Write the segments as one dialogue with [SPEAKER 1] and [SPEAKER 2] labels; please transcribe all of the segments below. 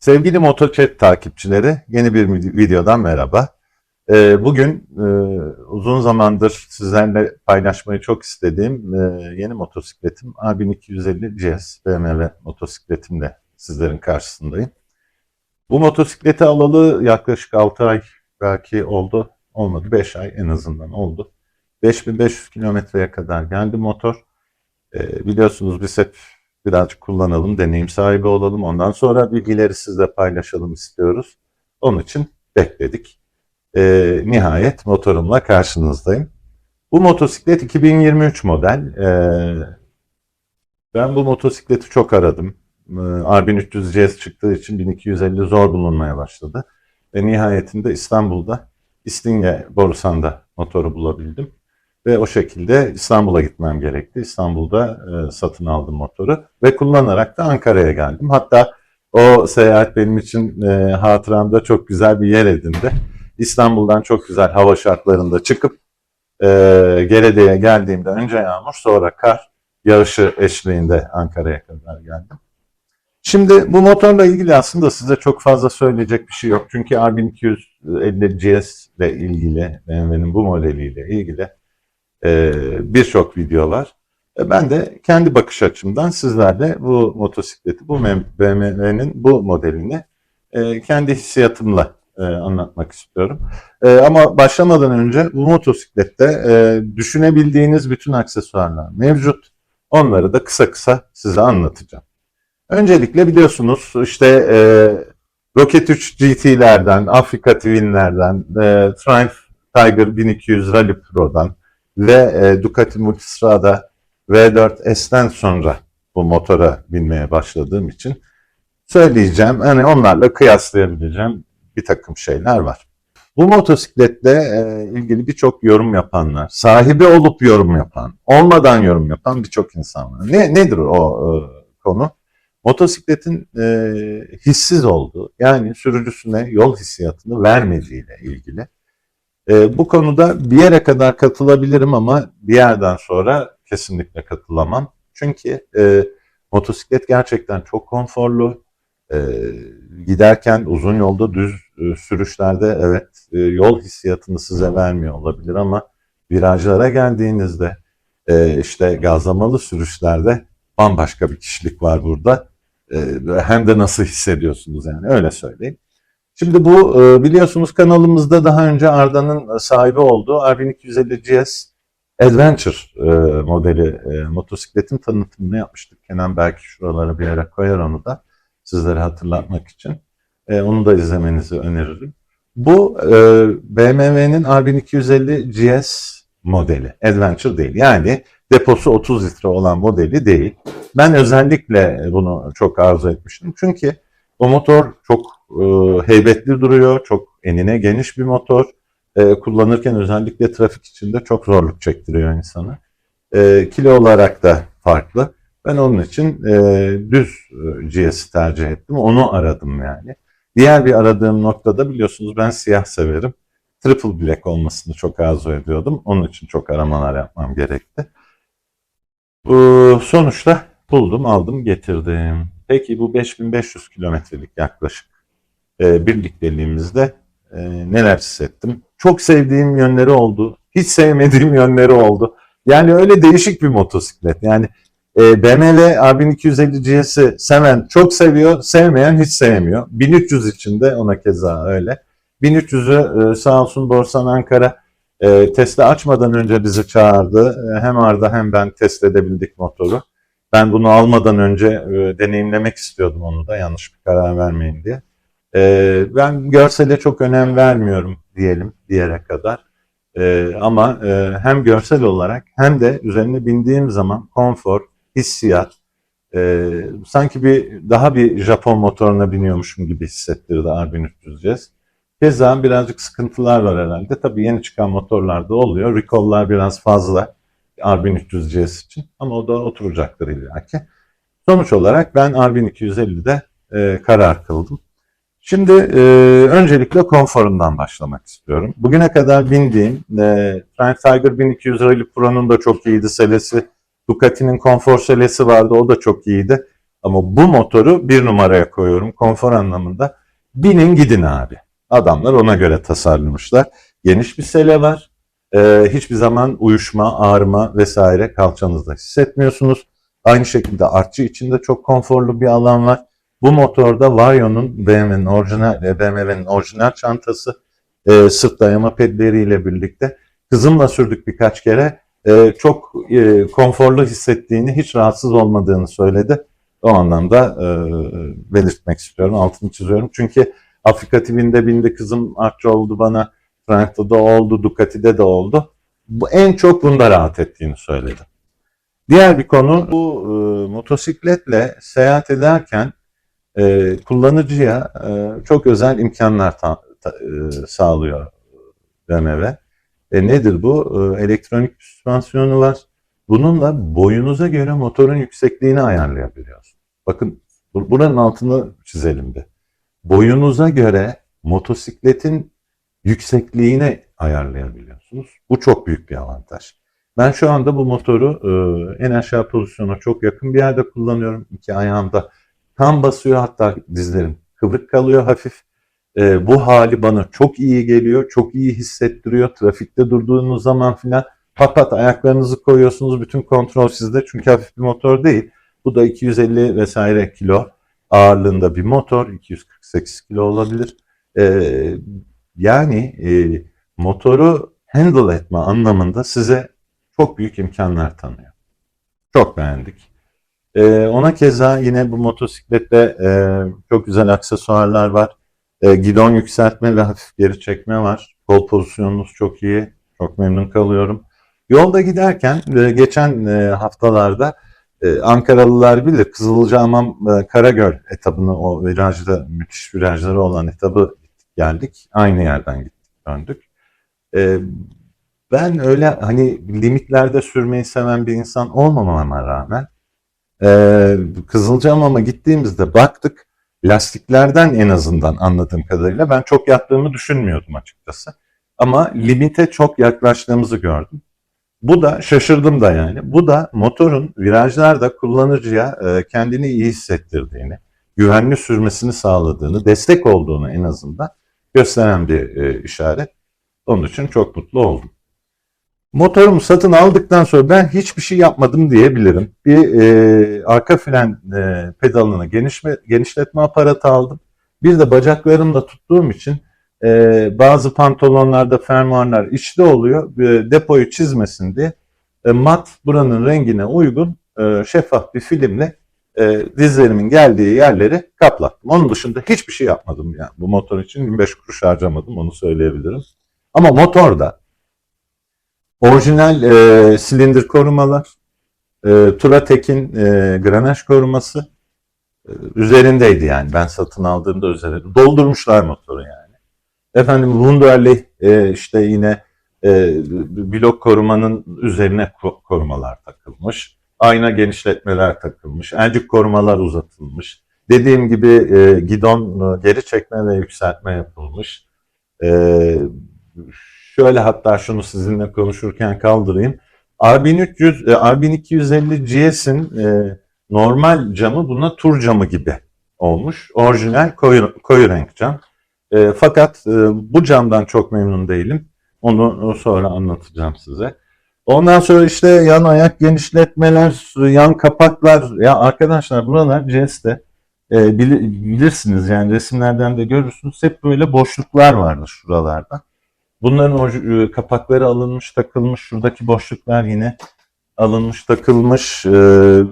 [SPEAKER 1] Sevgili MotoChat takipçileri, yeni bir videodan merhaba. Ee, Bugün e, uzun zamandır sizlerle paylaşmayı çok istediğim e, yeni motosikletim A1250 GS BMW motosikletimle sizlerin karşısındayım. Bu motosikleti alalı yaklaşık 6 ay belki oldu, olmadı 5 ay en azından oldu. 5500 kilometreye kadar geldi motor. Ee, Biliyorsunuz biz hep birazcık kullanalım, deneyim sahibi olalım. Ondan sonra bilgileri sizle paylaşalım istiyoruz. Onun için bekledik. Ee, nihayet motorumla karşınızdayım. Bu motosiklet 2023 model. Ee, ben bu motosikleti çok aradım. Ee, R1300 GS çıktığı için 1250 zor bulunmaya başladı. Ve nihayetinde İstanbul'da İstinye Borusan'da motoru bulabildim. Ve o şekilde İstanbul'a gitmem gerekti. İstanbul'da e, satın aldım motoru ve kullanarak da Ankara'ya geldim. Hatta o seyahat benim için e, hatıramda çok güzel bir yer edindi. İstanbul'dan çok güzel hava şartlarında çıkıp e, Gerede'ye geldiğimde önce yağmur sonra kar yağışı eşliğinde Ankara'ya kadar geldim. Şimdi bu motorla ilgili aslında size çok fazla söyleyecek bir şey yok. Çünkü R1250 GS ile ilgili, BMW'nin bu modeliyle ilgili e, birçok video var. E, Ben de kendi bakış açımdan sizlerle bu motosikleti, bu BMW'nin bu modelini e, kendi hissiyatımla e, anlatmak istiyorum. E, Ama başlamadan önce bu motosiklette e, düşünebildiğiniz bütün aksesuarlar mevcut. Onları da kısa kısa size anlatacağım. Öncelikle biliyorsunuz işte e, Rocket 3 GT'lerden, Afrika Twin'lerden, e, Triumph Tiger 1200 Rally Pro'dan, ve e, Ducati Multistrada V4S'ten sonra bu motora binmeye başladığım için söyleyeceğim. Hani onlarla kıyaslayabileceğim bir takım şeyler var. Bu motosikletle e, ilgili birçok yorum yapanlar, sahibi olup yorum yapan, olmadan yorum yapan birçok insan var. Ne, nedir o e, konu? Motosikletin e, hissiz olduğu, yani sürücüsüne yol hissiyatını vermediğiyle ilgili. E, bu konuda bir yere kadar katılabilirim ama bir yerden sonra kesinlikle katılamam. Çünkü e, motosiklet gerçekten çok konforlu. E, giderken uzun yolda düz e, sürüşlerde evet e, yol hissiyatını size vermiyor olabilir ama virajlara geldiğinizde e, işte gazlamalı sürüşlerde bambaşka bir kişilik var burada. E, hem de nasıl hissediyorsunuz yani öyle söyleyeyim. Şimdi bu e, biliyorsunuz kanalımızda daha önce Arda'nın sahibi olduğu R1250 GS Adventure e, modeli e, motosikletin tanıtımını yapmıştık. Kenan belki şuralara bir yere koyar onu da sizlere hatırlatmak için. Onu da izlemenizi öneririm. Bu BMW'nin R1250 GS modeli. Adventure değil. Yani deposu 30 litre olan modeli değil. Ben özellikle bunu çok arzu etmiştim. Çünkü o motor çok e, heybetli duruyor, çok enine geniş bir motor. E, kullanırken özellikle trafik içinde çok zorluk çektiriyor insanı. E, kilo olarak da farklı. Ben onun için e, düz e, GS'i tercih ettim. Onu aradım yani. Diğer bir aradığım noktada biliyorsunuz ben siyah severim. Triple black olmasını çok arzu ediyordum. Onun için çok aramalar yapmam gerekti. E, sonuçta buldum, aldım, getirdim. Peki bu 5500 kilometrelik yaklaşık e, birlikteliğimizde e, neler hissettim? Çok sevdiğim yönleri oldu. Hiç sevmediğim yönleri oldu. Yani öyle değişik bir motosiklet. Yani e, BMW R1250 GS'i seven çok seviyor, sevmeyen hiç sevmiyor. 1300 içinde ona keza öyle. 1300'ü e, sağ olsun Borsan Ankara e, testi açmadan önce bizi çağırdı. E, hem Arda hem ben test edebildik motoru. Ben bunu almadan önce e, deneyimlemek istiyordum onu da yanlış bir karar vermeyin diye. E, ben görsele çok önem vermiyorum diyelim diyerek kadar. E, ama e, hem görsel olarak hem de üzerine bindiğim zaman konfor, hissiyat, e, sanki bir daha bir Japon motoruna biniyormuşum gibi hissettirdi R1300 GS. Keza birazcık sıkıntılar var herhalde. Tabii yeni çıkan motorlarda oluyor. Recall'lar biraz fazla. R1300 GS için ama o da oturacaktır illaki. Sonuç olarak ben R1250'de e, karar kıldım. Şimdi e, öncelikle konforundan başlamak istiyorum. Bugüne kadar bindiğim e, Triumph Tiger 1200 Rally Pro'nun da çok iyiydi selesi. Ducati'nin konfor selesi vardı o da çok iyiydi. Ama bu motoru bir numaraya koyuyorum konfor anlamında. Binin gidin abi. Adamlar ona göre tasarlamışlar. Geniş bir sele var. Ee, hiçbir zaman uyuşma, ağrıma vesaire kalçanızda hissetmiyorsunuz. Aynı şekilde artçı içinde çok konforlu bir alan var. Bu motorda Vario'nun BMW'nin orijinal e, BMW'nin orijinal çantası e, sırt dayama pedleriyle birlikte kızımla sürdük birkaç kere. E, çok e, konforlu hissettiğini, hiç rahatsız olmadığını söyledi. O anlamda e, belirtmek istiyorum, altını çiziyorum. Çünkü Afrika TV'nde bindi kızım artçı oldu bana, Frank'ta da oldu, Ducati'de de oldu. Bu en çok bunda rahat ettiğini söyledi. Diğer bir konu bu e, motosikletle seyahat ederken e, kullanıcıya e, çok özel imkanlar ta- ta- e, sağlıyor BMW. E, nedir bu? E, elektronik süspansiyonu var. Bununla boyunuza göre motorun yüksekliğini ayarlayabiliyorsun. Bakın bu- buranın altını çizelim bir. Boyunuza göre motosikletin yüksekliğini ayarlayabiliyorsunuz. Bu çok büyük bir avantaj. Ben şu anda bu motoru e, en aşağı pozisyona çok yakın bir yerde kullanıyorum. İki ayağımda tam basıyor hatta dizlerim kıvrık kalıyor hafif. E, bu hali bana çok iyi geliyor, çok iyi hissettiriyor. Trafikte durduğunuz zaman filan pat pat ayaklarınızı koyuyorsunuz. Bütün kontrol sizde çünkü hafif bir motor değil. Bu da 250 vesaire kilo ağırlığında bir motor. 248 kilo olabilir. E, yani e, motoru handle etme anlamında size çok büyük imkanlar tanıyor. Çok beğendik. Ee, ona keza yine bu motosiklette e, çok güzel aksesuarlar var. E, gidon yükseltme ve hafif geri çekme var. Kol pozisyonunuz çok iyi. Çok memnun kalıyorum. Yolda giderken e, geçen e, haftalarda e, Ankaralılar bilir Kızılcahamam e, Karagöl etabını o virajda müthiş virajları olan etabı geldik. Aynı yerden gittik döndük. E, ben öyle hani limitlerde sürmeyi seven bir insan olmamama rağmen e, Kızılcahamam'a gittiğimizde baktık lastiklerden en azından anladığım kadarıyla ben çok yattığımı düşünmüyordum açıkçası. Ama limite çok yaklaştığımızı gördüm. Bu da şaşırdım da yani. Bu da motorun virajlarda kullanıcıya e, kendini iyi hissettirdiğini, güvenli sürmesini sağladığını, destek olduğunu en azından gösteren bir e, işaret. Onun için çok mutlu oldum. Motorumu satın aldıktan sonra ben hiçbir şey yapmadım diyebilirim. Bir e, arka fren e, pedalını genişme, genişletme aparatı aldım. Bir de bacaklarımla tuttuğum için e, bazı pantolonlarda fermuarlar içte oluyor. E, depoyu çizmesin diye e, mat buranın rengine uygun e, şeffaf bir filmle e, dizlerimin geldiği yerleri kaplattım. Onun dışında hiçbir şey yapmadım yani. Bu motor için 25 kuruş harcamadım onu söyleyebilirim. Ama motorda Orijinal e, silindir korumalar, e, Turatek'in e, granaj koruması e, üzerindeydi yani. Ben satın aldığımda üzerinde. Doldurmuşlar motoru yani. Efendim Wunderlich e, işte yine e, blok korumanın üzerine ko- korumalar takılmış. Ayna genişletmeler takılmış. Elcik korumalar uzatılmış. Dediğim gibi e, gidon e, geri çekme ve yükseltme yapılmış. E, şöyle hatta şunu sizinle konuşurken kaldırayım. R1300, e, R1250 GS'in e, normal camı buna tur camı gibi olmuş. Orijinal koyu, koyu renk cam. E, fakat e, bu camdan çok memnun değilim. Onu sonra anlatacağım size. Ondan sonra işte yan ayak genişletmeler, yan kapaklar. Ya arkadaşlar buralar GS'te e, bili- bilirsiniz yani resimlerden de görürsünüz. Hep böyle boşluklar vardır şuralarda. Bunların o e, kapakları alınmış, takılmış. Şuradaki boşluklar yine alınmış, takılmış. E,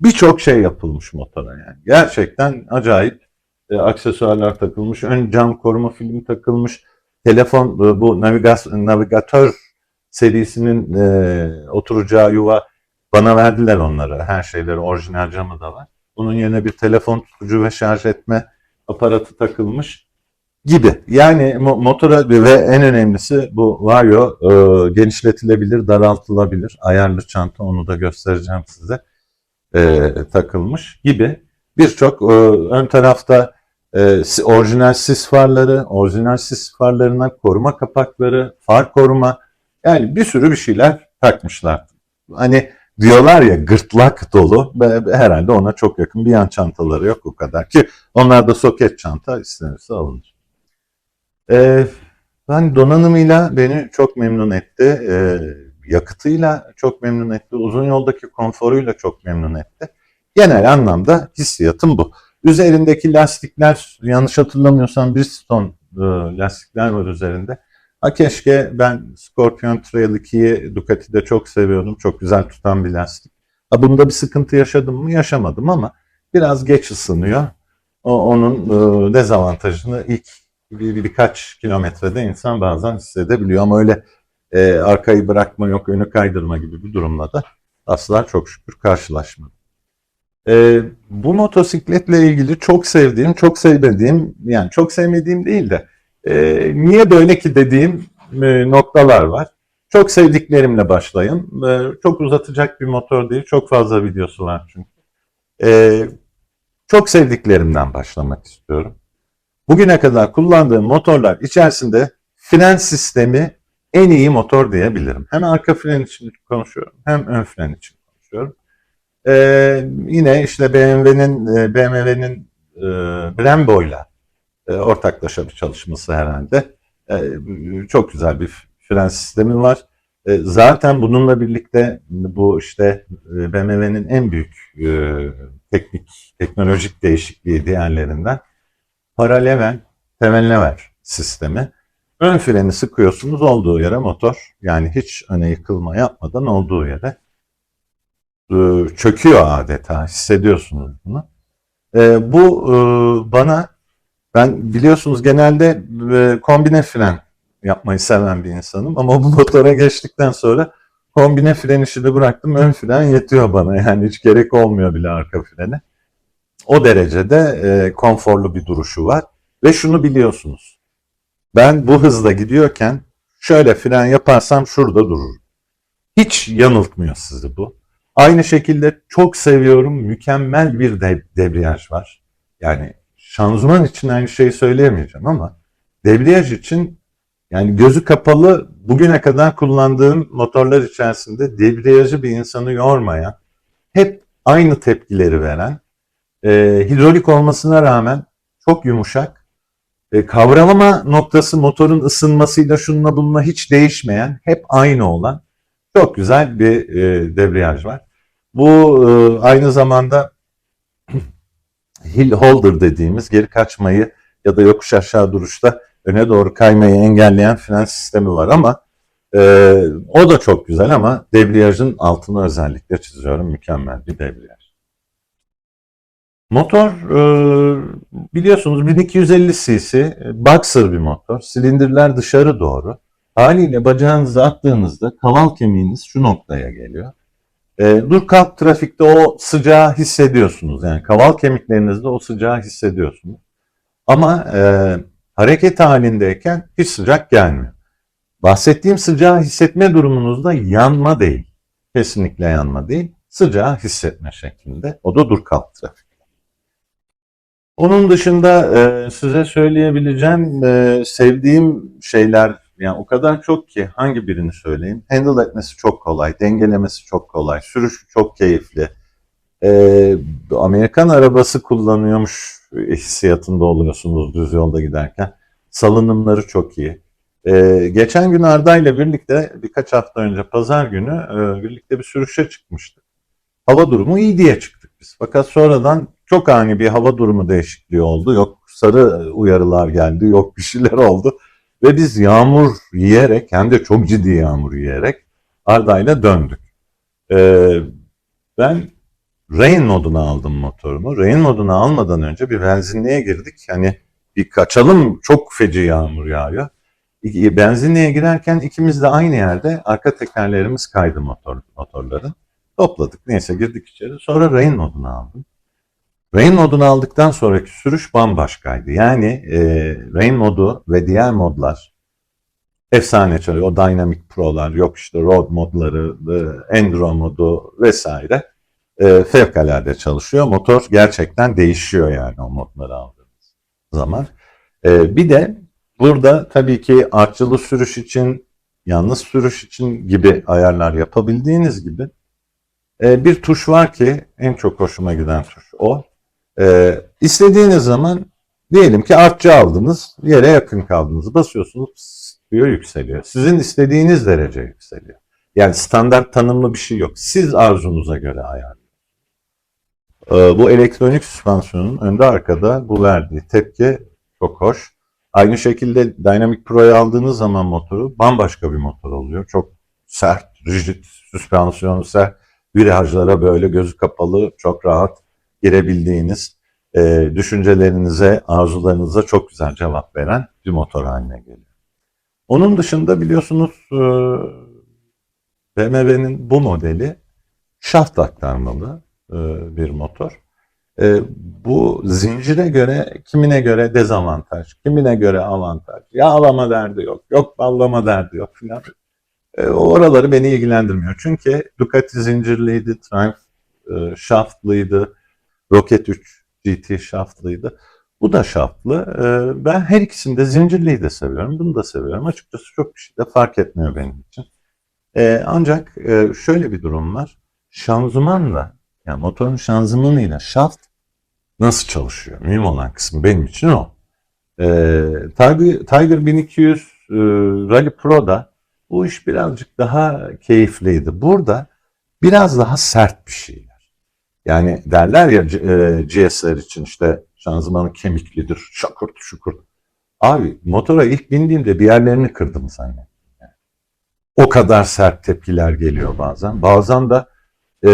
[SPEAKER 1] Birçok şey yapılmış motora yani. Gerçekten acayip e, aksesuarlar takılmış. Ön cam koruma filmi takılmış. Telefon bu navigas- navigatör serisinin oturacağı yuva bana verdiler onları. Her şeyleri orijinal camı da var. Bunun yerine bir telefon tutucu ve şarj etme aparatı takılmış gibi. Yani mo- motora ve en önemlisi bu Vario e, genişletilebilir, daraltılabilir. Ayarlı çanta onu da göstereceğim size. E, takılmış gibi. Birçok e, ön tarafta e, orijinal sis farları, orijinal sis farlarına koruma kapakları, far koruma yani bir sürü bir şeyler takmışlar. Hani diyorlar ya gırtlak dolu. Herhalde ona çok yakın bir yan çantaları yok o kadar ki onlar da soket çanta istenirse alınır. Ee, ben donanımıyla beni çok memnun etti. Ee, yakıtıyla çok memnun etti. Uzun yoldaki konforuyla çok memnun etti. Genel anlamda hissiyatım bu. Üzerindeki lastikler yanlış hatırlamıyorsam Bridgestone e, lastikler var üzerinde. Ha keşke ben Scorpion Trail 2'yi Ducati'de çok seviyordum. Çok güzel tutan bir lastik. Ha bunda bir sıkıntı yaşadım mı? Yaşamadım ama biraz geç ısınıyor. O, onun e, dezavantajını ilk bir, bir- birkaç kilometrede insan bazen hissedebiliyor ama öyle e, arkayı bırakma yok önü kaydırma gibi bir durumla da asla çok şükür karşılaşmadım. E, bu motosikletle ilgili çok sevdiğim, çok sevmediğim, yani çok sevmediğim değil de e, niye böyle ki dediğim e, noktalar var. Çok sevdiklerimle başlayayım. E, çok uzatacak bir motor değil, çok fazla videosu var çünkü. E, çok sevdiklerimden başlamak istiyorum. Bugüne kadar kullandığım motorlar içerisinde fren sistemi en iyi motor diyebilirim. Hem arka fren için konuşuyorum hem ön fren için konuşuyorum. Ee, yine işte BMW'nin e, BMW'nin e, Brembo'yla e, ortaklaşa bir çalışması herhalde. E, çok güzel bir fren sistemi var. E, zaten bununla birlikte bu işte e, BMW'nin en büyük e, teknik teknolojik değişikliği diğerlerinden paralel temellever sistemi. Ön freni sıkıyorsunuz olduğu yere motor yani hiç öne yıkılma yapmadan olduğu yere e, çöküyor adeta hissediyorsunuz bunu. E, bu e, bana ben biliyorsunuz genelde e, kombine fren yapmayı seven bir insanım ama bu motora geçtikten sonra kombine fren işini bıraktım ön fren yetiyor bana yani hiç gerek olmuyor bile arka frene. O derecede e, konforlu bir duruşu var ve şunu biliyorsunuz ben bu hızla gidiyorken şöyle fren yaparsam şurada durur. Hiç yanıltmıyor sizi bu. Aynı şekilde çok seviyorum mükemmel bir de- debriyaj var. Yani şanzıman için aynı şeyi söyleyemeyeceğim ama debriyaj için yani gözü kapalı bugüne kadar kullandığım motorlar içerisinde debriyajı bir insanı yormayan, hep aynı tepkileri veren, e, hidrolik olmasına rağmen çok yumuşak, e, kavralama noktası motorun ısınmasıyla şununla bununla hiç değişmeyen, hep aynı olan çok güzel bir e, debriyaj var. Bu e, aynı zamanda hill holder dediğimiz geri kaçmayı ya da yokuş aşağı duruşta öne doğru kaymayı engelleyen fren sistemi var ama e, o da çok güzel ama debriyajın altını özellikle çiziyorum. Mükemmel bir debriyaj. Motor e, biliyorsunuz 1250 cc boxer bir motor. Silindirler dışarı doğru. Haliyle bacağınızı attığınızda kaval kemiğiniz şu noktaya geliyor. E, dur kalk trafikte o sıcağı hissediyorsunuz. Yani kaval kemiklerinizde o sıcağı hissediyorsunuz. Ama e, hareket halindeyken hiç sıcak gelmiyor. Bahsettiğim sıcağı hissetme durumunuzda yanma değil. Kesinlikle yanma değil. Sıcağı hissetme şeklinde. O da dur kalk trafik. Onun dışında e, size söyleyebileceğim e, sevdiğim şeyler yani o kadar çok ki hangi birini söyleyeyim? Handle etmesi çok kolay, dengelemesi çok kolay, sürüşü çok keyifli. E, Amerikan arabası kullanıyormuş hissiyatında oluyorsunuz düz yolda giderken. Salınımları çok iyi. E, geçen gün Arda ile birlikte birkaç hafta önce pazar günü e, birlikte bir sürüşe çıkmıştık. Hava durumu iyi diye çıktık biz. Fakat sonradan çok ani bir hava durumu değişikliği oldu. Yok sarı uyarılar geldi, yok bir şeyler oldu. Ve biz yağmur yiyerek hem de çok ciddi yağmur yiyerek Arda'yla döndük. Ee, ben rain moduna aldım motorumu. Rain moduna almadan önce bir benzinliğe girdik. Hani bir kaçalım çok feci yağmur yağıyor. Benzinliğe girerken ikimiz de aynı yerde arka tekerlerimiz kaydı motor, motorların. Topladık neyse girdik içeri. Sonra rain moduna aldım. Rain modunu aldıktan sonraki sürüş bambaşkaydı. Yani e, Rain modu ve diğer modlar efsane çalıyor. O Dynamic Pro'lar, yok işte Road modları, e, Enduro modu vesaire e, fevkalade çalışıyor. Motor gerçekten değişiyor yani o modları aldığınız zaman. E, bir de burada tabii ki artçılı sürüş için, yalnız sürüş için gibi ayarlar yapabildiğiniz gibi E, bir tuş var ki en çok hoşuma giden tuş o. E, istediğiniz zaman diyelim ki artçı aldınız, yere yakın kaldınız. Basıyorsunuz diyor yükseliyor. Sizin istediğiniz derece yükseliyor. Yani standart tanımlı bir şey yok. Siz arzunuza göre ayarlıyorsunuz. E, bu elektronik süspansiyonun önde arkada bu verdiği tepki çok hoş. Aynı şekilde Dynamic Pro'yu aldığınız zaman motoru bambaşka bir motor oluyor. Çok sert, rigid, süspansiyon sert, virajlara böyle gözü kapalı, çok rahat girebildiğiniz, e, düşüncelerinize, arzularınıza çok güzel cevap veren bir motor haline geliyor. Onun dışında biliyorsunuz e, BMW'nin bu modeli şaft aktarmalı e, bir motor. E, bu zincire göre kimine göre dezavantaj, kimine göre avantaj. Yağlama derdi yok, yok ballama derdi yok filan. E, oraları beni ilgilendirmiyor. Çünkü Ducati zincirliydi, Triumph e, şaftlıydı, Rocket 3 GT şaftlıydı. Bu da şaftlı. E, ben her ikisini de zincirliyi de seviyorum, bunu da seviyorum. Açıkçası çok bir şey de fark etmiyor benim için. E, ancak e, şöyle bir durum var. Şanzımanla, yani motorun şanzımanıyla şaft nasıl çalışıyor? Mühim olan kısmı benim için o. E, Tiger, Tiger 1200 e, Rally Pro'da bu iş birazcık daha keyifliydi. Burada biraz daha sert bir şeyler. Yani derler ya e, GS'ler için işte şanzımanı kemiklidir, şakırt şukurt. Abi motora ilk bindiğimde bir yerlerini kırdım zannettim. Yani. O kadar sert tepkiler geliyor bazen. Bazen de e,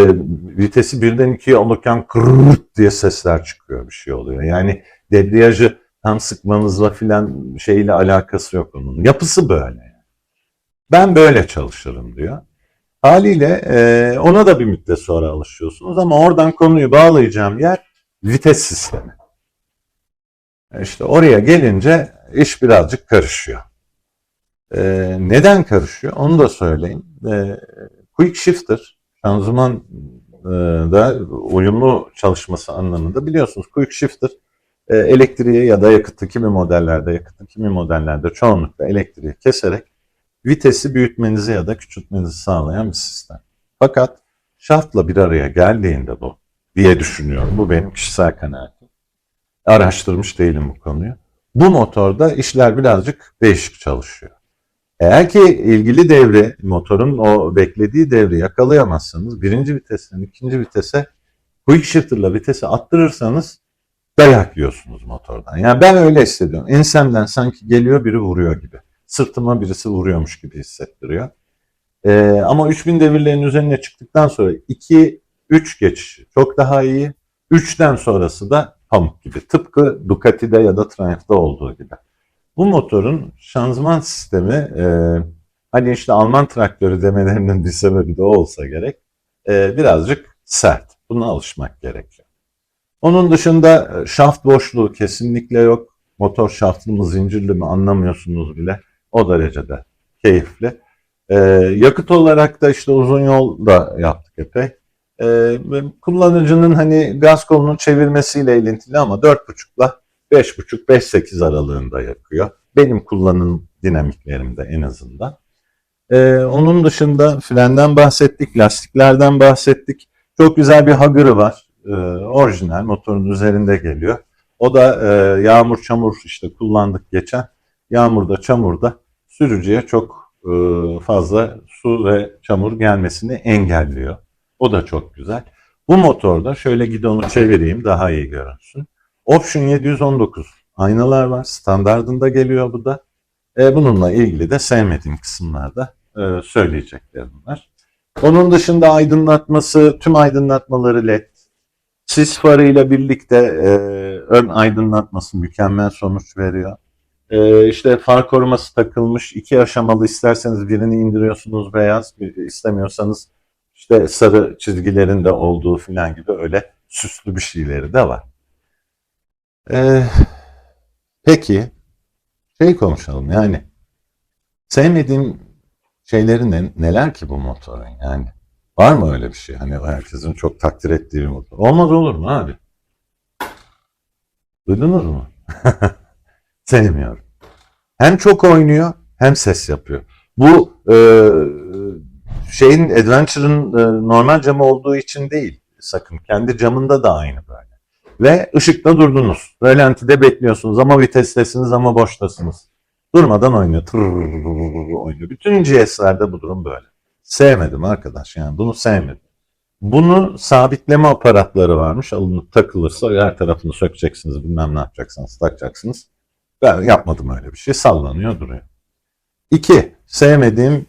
[SPEAKER 1] vitesi birden ikiye alırken kırırt diye sesler çıkıyor bir şey oluyor. Yani debriyajı tam sıkmanızla filan şeyle alakası yok onun. Yapısı böyle. Ben böyle çalışırım diyor. Haliyle e, ona da bir müddet sonra alışıyorsunuz ama oradan konuyu bağlayacağım yer vites sistemi. İşte oraya gelince iş birazcık karışıyor. E, neden karışıyor? Onu da söyleyeyim. E, quick shifter şanzıman e, da uyumlu çalışması anlamında biliyorsunuz quick shifter e, elektriği ya da yakıtı kimi modellerde yakıtı kimi modellerde çoğunlukla elektriği keserek vitesi büyütmenizi ya da küçültmenizi sağlayan bir sistem. Fakat şaftla bir araya geldiğinde bu diye düşünüyorum. Bu benim kişisel kanaatim. Araştırmış değilim bu konuyu. Bu motorda işler birazcık değişik çalışıyor. Eğer ki ilgili devre, motorun o beklediği devri yakalayamazsanız birinci vitesten ikinci vitese quick shifter'la vitesi attırırsanız dayak yiyorsunuz motordan. Yani ben öyle hissediyorum. Ensemden sanki geliyor biri vuruyor gibi. Sırtıma birisi vuruyormuş gibi hissettiriyor. Ee, ama 3000 devirlerin üzerine çıktıktan sonra 2-3 geçişi çok daha iyi. 3'ten sonrası da pamuk gibi. Tıpkı Ducati'de ya da Triumph'da olduğu gibi. Bu motorun şanzıman sistemi e, hani işte Alman traktörü demelerinin bir sebebi de olsa gerek e, birazcık sert. Buna alışmak gerekiyor. Onun dışında e, şaft boşluğu kesinlikle yok. Motor şaftlı mı zincirli mi anlamıyorsunuz bile. O derecede keyifli. E, yakıt olarak da işte uzun yol da yaptık epey. E, kullanıcının hani gaz kolunun çevirmesiyle ilintili ama 4.5'la 5.5-5.8 aralığında yakıyor. Benim kullanım dinamiklerimde en azından. Ee, onun dışında frenden bahsettik, lastiklerden bahsettik. Çok güzel bir hagırı var. Ee, orijinal motorun üzerinde geliyor. O da e, yağmur çamur işte kullandık geçen. Yağmurda çamurda sürücüye çok e, fazla su ve çamur gelmesini engelliyor. O da çok güzel. Bu motorda şöyle gidonu çevireyim daha iyi görünsün. Option 719 aynalar var. Standardında geliyor bu da. E, bununla ilgili de sevmediğim kısımlarda e, söyleyeceklerim var. Onun dışında aydınlatması, tüm aydınlatmaları LED. Sis farıyla birlikte e, ön aydınlatması mükemmel sonuç veriyor. E, işte far koruması takılmış. iki aşamalı isterseniz birini indiriyorsunuz beyaz, istemiyorsanız işte sarı çizgilerin de olduğu falan gibi öyle süslü bir şeyleri de var. Ee, peki şey konuşalım yani. Sevmediğim şeyleri ne, neler ki bu motorun yani? Var mı öyle bir şey? Hani herkesin çok takdir ettiği bir motor. Olmaz olur mu abi? Duydunuz mu sevmiyorum hem çok oynuyor hem ses yapıyor bu e, şeyin Adventure'ın e, normal camı olduğu için değil sakın. Kendi camında da aynı böyle. Ve ışıkta durdunuz. Rölantide bekliyorsunuz ama vitestesiniz ama boştasınız. Durmadan oynuyor. Tırrrr oynuyor. Bütün GS'lerde bu durum böyle. Sevmedim arkadaş yani bunu sevmedim. Bunu sabitleme aparatları varmış. Alınıp takılırsa her tarafını sökeceksiniz bilmem ne yapacaksınız takacaksınız. Ben yapmadım öyle bir şey. Sallanıyor duruyor. İki, sevmediğim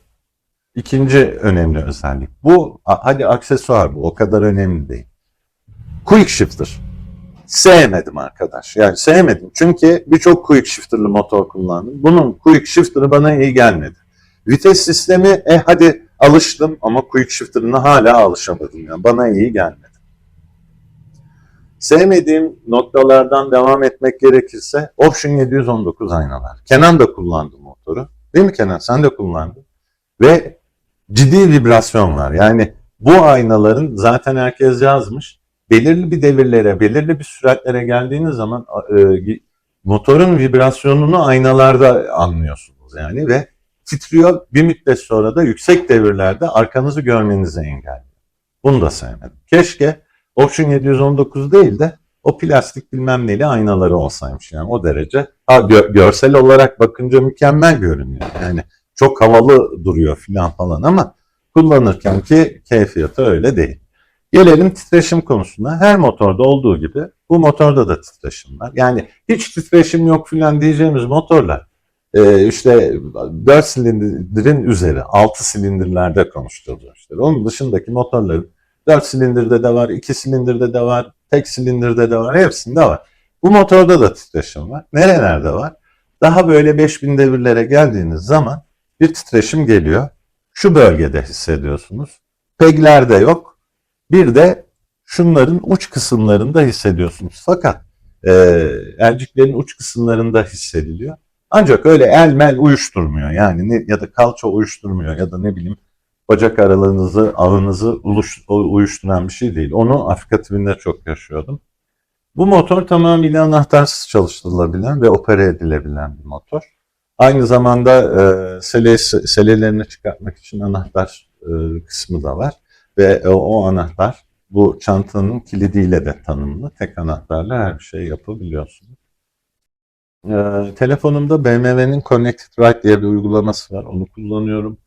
[SPEAKER 1] ikinci önemli özellik. Bu hadi aksesuar bu o kadar önemli değil. Quick shifter. Sevmedim arkadaş. Yani sevmedim. Çünkü birçok quick shifter'lı motor kullandım. Bunun quick shifter'ı bana iyi gelmedi. Vites sistemi e hadi alıştım ama quick shifter'ına hala alışamadım. Yani bana iyi gelmedi. Sevmediğim noktalardan devam etmek gerekirse Option 719 aynalar. Kenan da kullandı motoru. Değil mi Kenan? Sen de kullandın. Ve ciddi vibrasyon var. Yani bu aynaların zaten herkes yazmış. Belirli bir devirlere, belirli bir süratlere geldiğiniz zaman e, motorun vibrasyonunu aynalarda anlıyorsunuz yani ve titriyor. Bir müddet sonra da yüksek devirlerde arkanızı görmenizi engelliyor. Bunu da sevmedim. Keşke Option 719 değil de o plastik bilmem neli aynaları olsaymış yani o derece. Ha, gö- görsel olarak bakınca mükemmel görünüyor. Yani çok havalı duruyor filan falan ama kullanırken ki keyfiyatı öyle değil. Gelelim titreşim konusuna. Her motorda olduğu gibi bu motorda da titreşim var. Yani hiç titreşim yok filan diyeceğimiz motorlar e, işte 4 silindirin üzeri 6 silindirlerde konuştuğumuz işte. Onun dışındaki motorların 4 silindirde de var, 2 silindirde de var, tek silindirde de var, hepsinde var. Bu motorda da titreşim var. Nerelerde var? Daha böyle 5000 devirlere geldiğiniz zaman bir titreşim geliyor. Şu bölgede hissediyorsunuz. Peglerde yok. Bir de şunların uç kısımlarında hissediyorsunuz. Fakat e, elciklerin uç kısımlarında hissediliyor. Ancak öyle el mel uyuşturmuyor yani ne, ya da kalça uyuşturmuyor ya da ne bileyim bacak aralarınızı, ağınızı uyuşturan bir şey değil. Onu Afrika TV'nde çok yaşıyordum. Bu motor tamamıyla anahtarsız çalıştırılabilen ve opere edilebilen bir motor. Aynı zamanda e, sele, selelerini çıkartmak için anahtar e, kısmı da var. Ve o, o anahtar bu çantanın kilidiyle de tanımlı. Tek anahtarla her şey yapabiliyorsunuz. Ee, telefonumda BMW'nin Connected Ride diye bir uygulaması var. Onu kullanıyorum.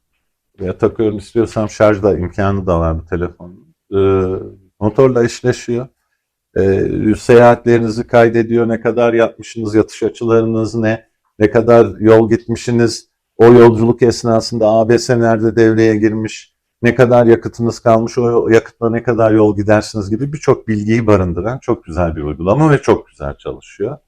[SPEAKER 1] Veya takıyorum istiyorsam şarj da imkanı da var bu telefonun. Ee, motorla eşleşiyor. Ee, seyahatlerinizi kaydediyor. Ne kadar yapmışsınız, yatış açılarınız ne, ne kadar yol gitmişsiniz, o yolculuk esnasında ABS nerede devreye girmiş, ne kadar yakıtınız kalmış, o yakıtla ne kadar yol gidersiniz gibi birçok bilgiyi barındıran çok güzel bir uygulama ve çok güzel çalışıyor.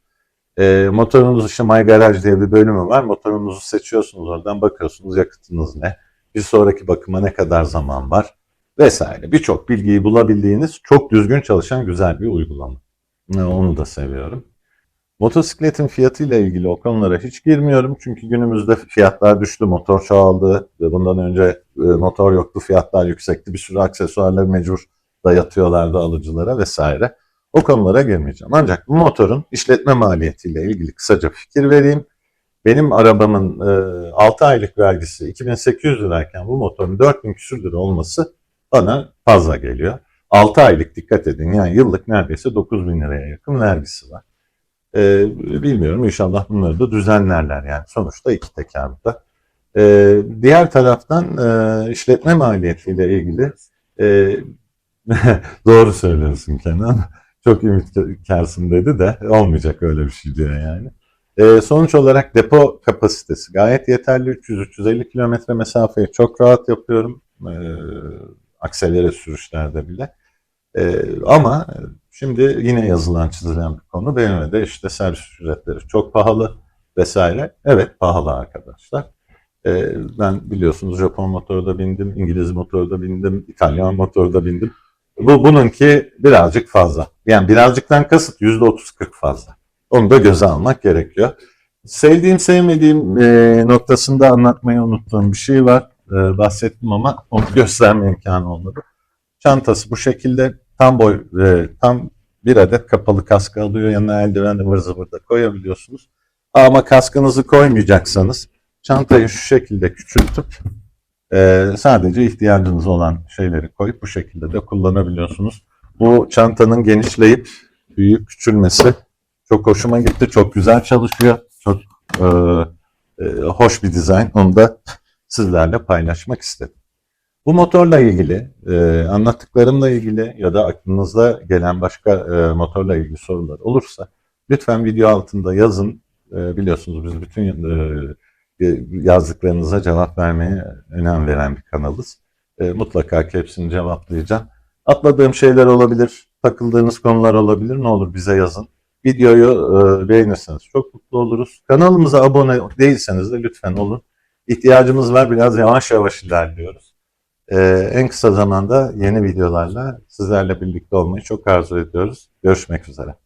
[SPEAKER 1] E, motorunuz işte My Garage diye bir bölümü var. Motorunuzu seçiyorsunuz oradan bakıyorsunuz yakıtınız ne, bir sonraki bakıma ne kadar zaman var vesaire. Birçok bilgiyi bulabildiğiniz çok düzgün çalışan güzel bir uygulama. Onu da seviyorum. Motosikletin fiyatıyla ilgili o konulara hiç girmiyorum. Çünkü günümüzde fiyatlar düştü, motor çoğaldı. Ve bundan önce e, motor yoktu, fiyatlar yüksekti. Bir sürü aksesuarları mecbur dayatıyorlardı alıcılara vesaire. O konulara girmeyeceğim. Ancak bu motorun işletme maliyetiyle ilgili kısaca fikir vereyim. Benim arabamın e, 6 aylık vergisi 2800 lirayken bu motorun 4000 küsür lira olması bana fazla geliyor. 6 aylık dikkat edin yani yıllık neredeyse 9000 liraya yakın vergisi var. E, bilmiyorum inşallah bunları da düzenlerler yani sonuçta iki teker burada. E, diğer taraftan e, işletme maliyetiyle ilgili e, doğru söylüyorsun Kenan çok ümitkarsın dedi de olmayacak öyle bir şey diyor yani. E, sonuç olarak depo kapasitesi gayet yeterli. 300-350 kilometre mesafeyi çok rahat yapıyorum. E, akselere sürüşlerde bile. E, ama şimdi yine yazılan çizilen bir konu BMW'de işte servis ücretleri çok pahalı vesaire. Evet pahalı arkadaşlar. E, ben biliyorsunuz Japon motoru da bindim, İngiliz motoru da bindim, İtalyan motoru da bindim. Bu bununki birazcık fazla. Yani birazcıktan kasıt yüzde otuz kırk fazla. Onu da göze almak gerekiyor. Sevdiğim sevmediğim e, noktasında anlatmayı unuttuğum bir şey var. E, bahsettim ama onu gösterme imkanı olmadı. Çantası bu şekilde tam boy e, tam bir adet kapalı kaskı alıyor. Yanına eldiven ıvır zıvır da koyabiliyorsunuz. Ama kaskınızı koymayacaksanız çantayı şu şekilde küçültüp Ee, sadece ihtiyacınız olan şeyleri koyup bu şekilde de kullanabiliyorsunuz. Bu çantanın genişleyip büyüyüp küçülmesi çok hoşuma gitti. Çok güzel çalışıyor. Çok e, e, hoş bir dizayn. Onu da sizlerle paylaşmak istedim. Bu motorla ilgili, e, anlattıklarımla ilgili ya da aklınızda gelen başka e, motorla ilgili sorular olursa lütfen video altında yazın. E, biliyorsunuz biz bütün e, yazdıklarınıza cevap vermeye önem veren bir kanalız. E, mutlaka hepsini cevaplayacağım. Atladığım şeyler olabilir, takıldığınız konular olabilir. Ne olur bize yazın. Videoyu e, beğenirseniz çok mutlu oluruz. Kanalımıza abone değilseniz de lütfen olun. İhtiyacımız var. Biraz yavaş yavaş ilerliyoruz. E, en kısa zamanda yeni videolarla sizlerle birlikte olmayı çok arzu ediyoruz. Görüşmek üzere.